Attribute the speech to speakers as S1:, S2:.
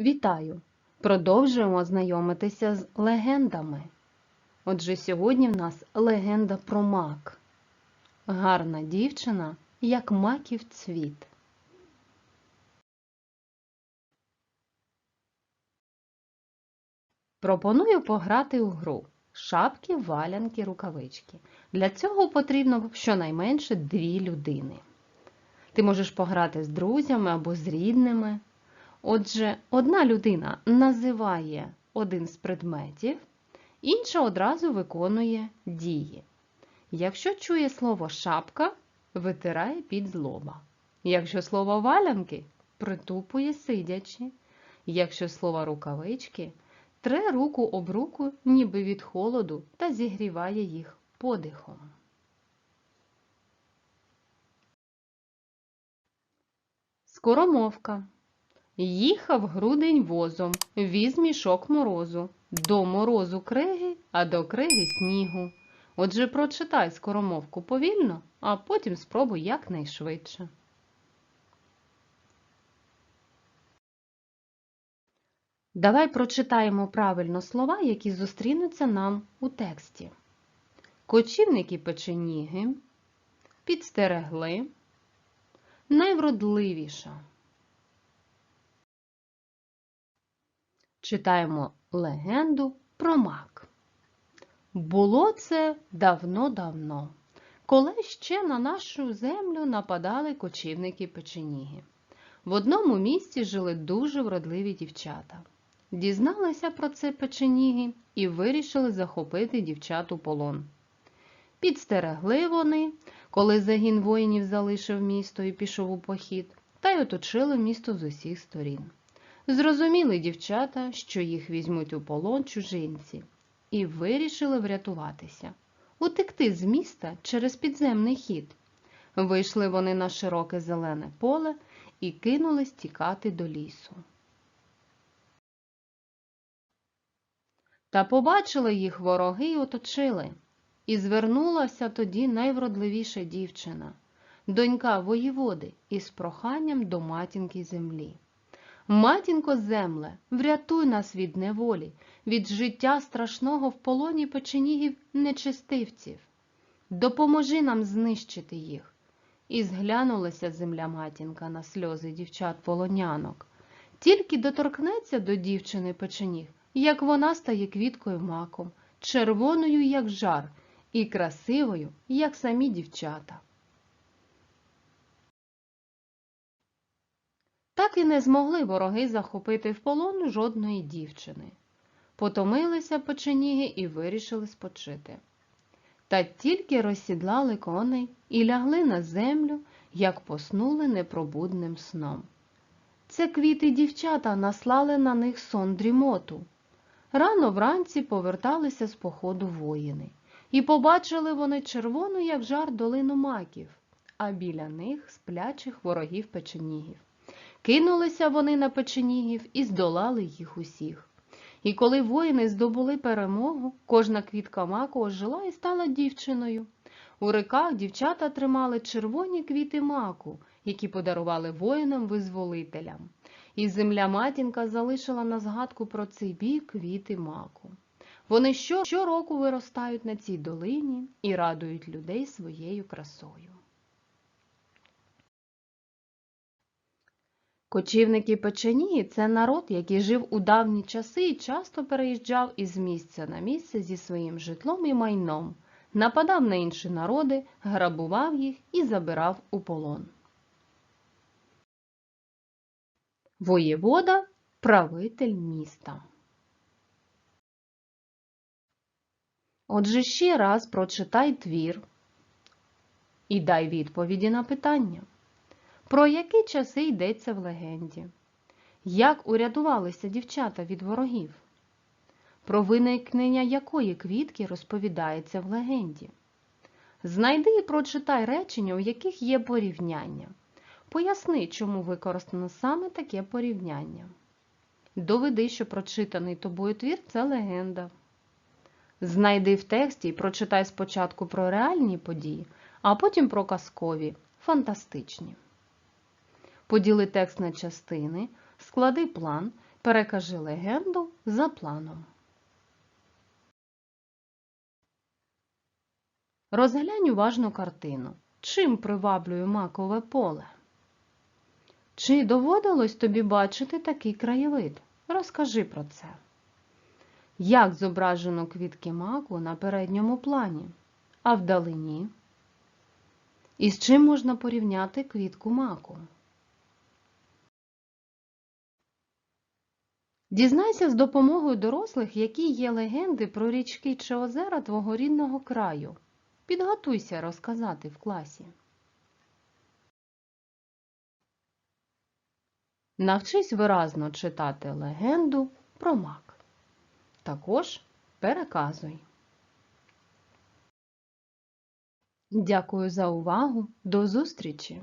S1: Вітаю! Продовжуємо знайомитися з легендами. Отже, сьогодні в нас легенда про мак. Гарна дівчина, як маків цвіт. Пропоную пограти у гру шапки, валянки, рукавички. Для цього потрібно щонайменше дві людини. Ти можеш пограти з друзями або з рідними. Отже, одна людина називає один з предметів, інша одразу виконує дії. Якщо чує слово шапка, витирає під з лоба. Якщо слово валянки, притупує сидячи. Якщо слово рукавички, тре руку об руку, ніби від холоду, та зігріває їх подихом. Скоромовка. Їхав грудень возом, віз мішок морозу. До морозу криги, а до криги снігу. Отже, прочитай скоромовку повільно, а потім спробуй якнайшвидше. Давай прочитаємо правильно слова, які зустрінуться нам у тексті. Кочівники печеніги, підстерегли, найвродливіша. Читаємо легенду про мак. Було це давно-давно, коли ще на нашу землю нападали кочівники печеніги. В одному місці жили дуже вродливі дівчата. Дізналися про це печеніги і вирішили захопити дівчат у полон. Підстерегли вони, коли загін воїнів залишив місто і пішов у похід, та й оточили місто з усіх сторін. Зрозуміли дівчата, що їх візьмуть у полон чужинці, і вирішили врятуватися, утекти з міста через підземний хід. Вийшли вони на широке зелене поле і кинулись тікати до лісу. Та побачили їх вороги й оточили, і звернулася тоді найвродливіша дівчина, донька воєводи, із проханням до матінки землі. Матінко земле, врятуй нас від неволі, від життя страшного в полоні печенігів нечистивців. Допоможи нам знищити їх. І зглянулася земля матінка на сльози дівчат полонянок. Тільки доторкнеться до дівчини печеніг, як вона стає квіткою маком, червоною, як жар, і красивою, як самі дівчата. Так і не змогли вороги захопити в полон жодної дівчини. Потомилися печеніги і вирішили спочити. Та тільки розсідлали коней і лягли на землю, як поснули непробудним сном. Це квіти дівчата наслали на них сон дрімоту. Рано вранці поверталися з походу воїни, і побачили вони червону, як жар, долину маків, а біля них сплячих ворогів печенігів. Кинулися вони на печенігів і здолали їх усіх. І коли воїни здобули перемогу, кожна квітка маку ожила і стала дівчиною. У реках дівчата тримали червоні квіти маку, які подарували воїнам-визволителям. І земля матінка залишила на згадку про цей бій квіти маку. Вони щороку виростають на цій долині і радують людей своєю красою. Кочівники печеніги – це народ, який жив у давні часи і часто переїжджав із місця на місце зі своїм житлом і майном, нападав на інші народи, грабував їх і забирав у полон. Воєвода – правитель міста. Отже, ще раз прочитай твір і дай відповіді на питання. Про які часи йдеться в легенді? Як урятувалися дівчата від ворогів? Про виникнення якої квітки розповідається в легенді? Знайди і прочитай речення, у яких є порівняння. Поясни, чому використано саме таке порівняння. Доведи, що прочитаний тобою твір це легенда. Знайди в тексті і прочитай спочатку про реальні події, а потім про казкові, фантастичні. Поділи текст на частини, склади план, Перекажи легенду за планом. Розглянь уважно картину. Чим приваблює макове поле? Чи доводилось тобі бачити такий краєвид? Розкажи про це. Як зображено квітки маку на передньому плані, а вдалині? І з чим можна порівняти квітку маку? Дізнайся з допомогою дорослих, які є легенди про річки чи озера твого рідного краю. Підготуйся розказати в класі. Навчись виразно читати легенду про мак. Також переказуй. Дякую за увагу. До зустрічі!